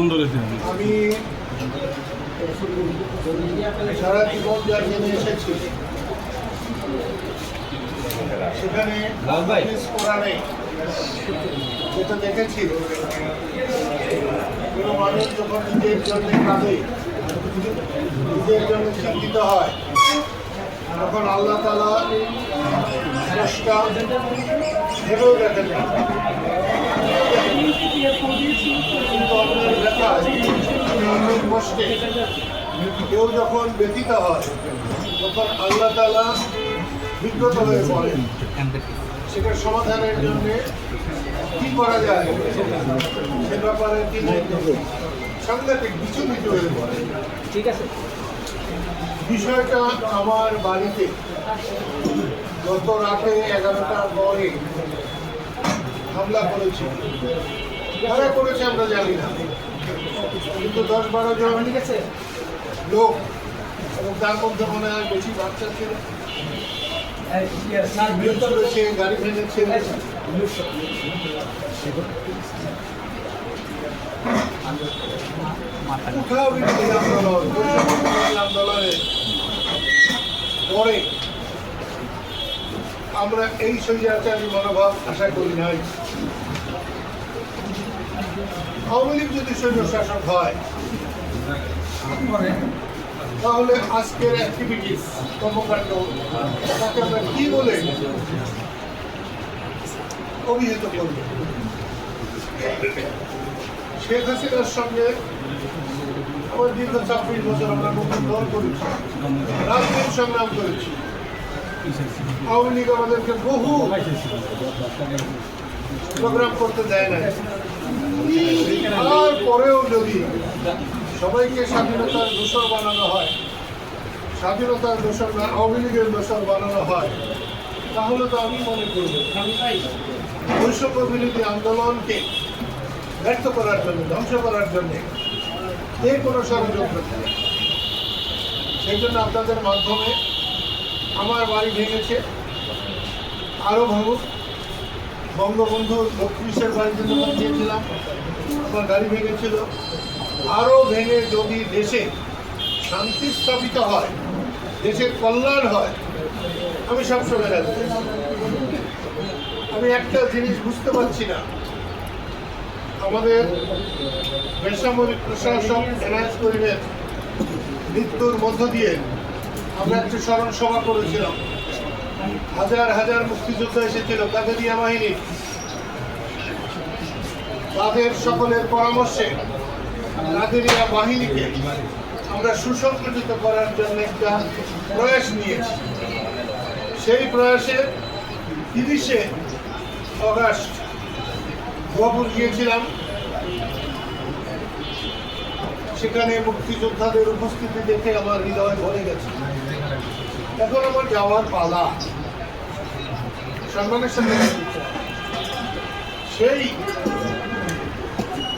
সুন্দর আমি সারা জীবন যা জেনে এসেছি সেখানে কোরআনে যেটা দেখেছি কোনো মানুষ যখন নিজের জন্য কাঁদে নিজের জন্য চিন্তিত হয় তখন আল্লাহ তালা স্রষ্টা ভেবেও দেখেন কেউ যখন ব্যথিত হয় তখন আল্লাহ তালা বিব্রত হয়ে পড়েন। সেটার সমাধানের জন্য কি করা যায় সে ব্যাপারে তিনি সাংঘাতিক বিচু বিচু হয়ে পড়ে ঠিক আছে। বিষয়টা আমার বাড়িতে গত রাতে এগারোটার পরে হামলা করেছে। কারা করেছে আমরা জানি না। কিন্তু দশ বারো জন লোক এবং তার মধ্যে মনে হয় বেশি বাচ্চা ছিল। করেছে গাড়ি ভেঙেছে। কোথাও পরে আমরা এই স্বৈরাচারী মনোভাব আশা করি নাই। আওয়ামী লীগ যদি সৈন্য শাসক হয়, তাহলে আজকের অ্যাক্টিভিটিস কর্মকাণ্ড, তাকে আমরা কি বলে অভিহিত করব? শেখ হাসিনার সঙ্গে আমার দীর্ঘ ছাব্বিশ বছর আমরা নতুন দল করেছি রাজনীতি সংগ্রাম করেছি। আওয়ামী আমাদেরকে বহু প্রোগ্রাম করতে দেয় না তারপরেও যদি সবাইকে স্বাধীনতার দোষর বানানো হয়, স্বাধীনতার দোষর আওয়ামী লীগের দোষর বানানো হয়, তাহলে তো আমি মনে করব বৈষম্য বিরোধী আন্দোলনকে ব্যর্থ করার জন্য, ধ্বংস করার জন্যে যে কোনো ষড়যন্ত্র। সেই জন্য আপনাদের মাধ্যমে আমার বাড়ি ভেঙেছে। আরও ভাবুক বঙ্গবন্ধু লক্ষ্মীশের বাড়িতে যখন গিয়েছিলাম আমার গাড়ি ভেঙেছিল। আরও ভেঙে যদি দেশে শান্তি স্থাপিত হয়, দেশের কল্যাণ হয়, আমি সবসময় রাজি আমি একটা জিনিস বুঝতে পারছি না। আমাদের বেসামরিক প্রশাসক এনআইএস করিমের মৃত্যুর মধ্য দিয়ে আমরা একটা স্মরণ সভা করেছিলাম। হাজার হাজার মুক্তিযোদ্ধা এসেছিল কাদেরিয়া বাহিনী তাদের সকলের পরামর্শে কাদেরিয়া বাহিনীকে আমরা সুসংগঠিত করার জন্য একটা প্রয়াস নিয়েছি। সেই প্রয়াসে তিরিশে অগাস্ট গোয়াপুর গিয়েছিলাম। সেখানে মুক্তিযোদ্ধাদের উপস্থিতি দেখে আমার হৃদয় ভরে গেছে। এখন আমার যাওয়ার পালা। সম্মানের সাথে সেই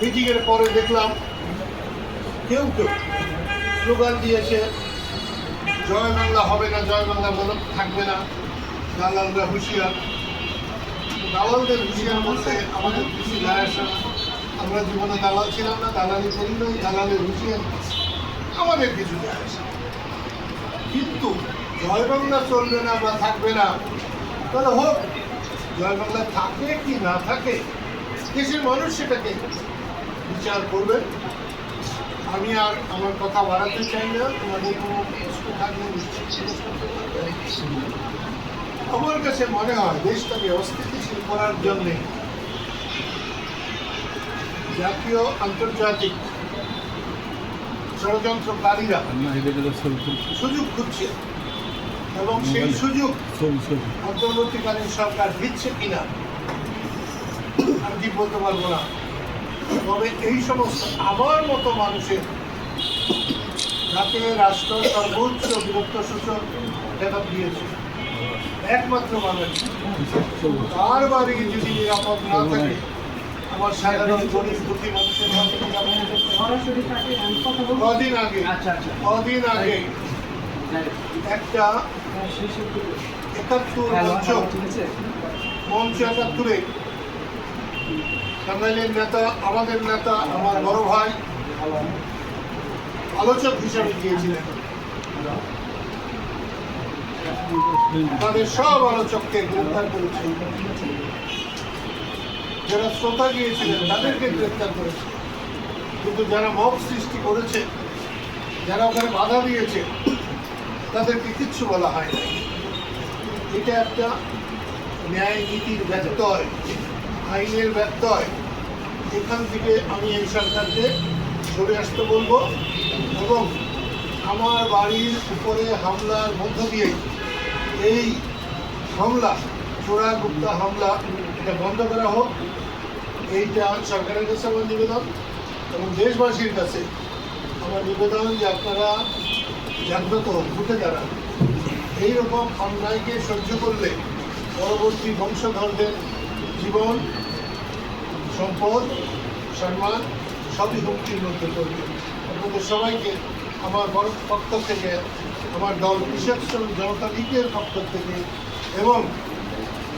মিটিংয়ের পরে দেখলাম কেউ কেউ স্লোগান দিয়েছে, জয় বাংলা হবে না, জয় বাংলা মনে থাকবে না। দালালরা হুঁশিয়ার। দালালদের হুঁশিয়ার বলতে আমাদের কিছু যায় আসে না আমরা জীবনে দালাল ছিলাম না, দালালি করি না দালালের হুঁশিয়ার। আমাদের কিছু যায় আসে না। জয় বাংলা চলবে না বা থাকবে না? তাহলে হোক জয় বাংলা থাকে কি না থাকে দেশের মানুষ সেটাকে বিচার করবে। আমি আর আমার কথা বাড়াতে চাই না তোমাদের কোনো প্রশ্ন থাকলে। আমার কাছে মনে হয় দেশটাকে অস্থিতিশীল করার জন্যে জাতীয় আন্তর্জাতিক ষড়যন্ত্রকারীরা সুযোগ খুঁজছে। এবং সেই সুযোগ অন্তর্বর্তীকালীন সরকার দিচ্ছে কিনা আমি ঠিক বলতে পারব না। তবে এই সমস্ত আমার মতো মানুষের যাকে রাষ্ট্র সর্বোচ্চ বীরত্ব সূচক খেতাব দিয়েছে। একমাত্র মানুষ। তার বাড়ি যদি নিরাপদ না থাকে আমার সাধারণ গরিব দুঃখী মানুষের কদিন আগে আচ্ছা আচ্ছা। কদিন আগে একটা হ্যাঁ। একাত্তর মঞ্চ মঞ্চ একাত্তরে। টাঙ্গাইলের নেতা আমাদের নেতা আমার বড় ভাই আলোচক হিসাবে গিয়েছিলেন। তাদের সব আলোচককে গ্রেফতার করেছে। যারা শ্রোতা গিয়েছিলেন তাদেরকে গ্রেফতার করেছে। কিন্তু যারা মব সৃষ্টি করেছে যারা ওখানে বাধা দিয়েছে তাদেরকে কিচ্ছু বলা হয় না এটা একটা ন্যায় নীতির ব্যত্যয়, আইনের ব্যত্যয়। এখান থেকে আমি এই সরকারকে সরে আসতে বলব এবং আমার বাড়ির উপরে হামলার মধ্য দিয়ে এই হামলা চোরা গুপ্তা হামলা, এটা বন্ধ করা হোক। এইটা সরকারের কাছে আমার নিবেদন এবং দেশবাসীর কাছে আমার নিবেদন যে আপনারা জাগ্রত উঠে দাঁড়ান এইরকম অন্যায়কে সহ্য করলে পরবর্তী বংশধরদের জীবন, সম্পদ, সম্মান সবই হুমকির মধ্যে পড়বে। আপনাদের সবাইকে আমার পক্ষ থেকে, আমার দল বিশেষ জনতা লীগের পক্ষ থেকে এবং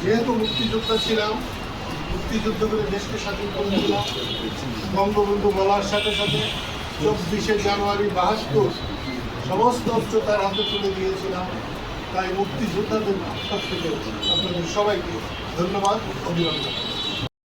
যেহেতু মুক্তিযোদ্ধা ছিলাম, মুক্তিযুদ্ধ করে দেশকে স্বাধীন করেছিলাম বঙ্গবন্ধু বলার সাথে সাথে চব্বিশে জানুয়ারি বাহাত্তর সমস্ত অস্ত্র তার হাতে তুলে দিয়েছিলাম তাই মুক্তিযোদ্ধাদের আপনাদের সবাইকে ধন্যবাদ অভিনন্দন।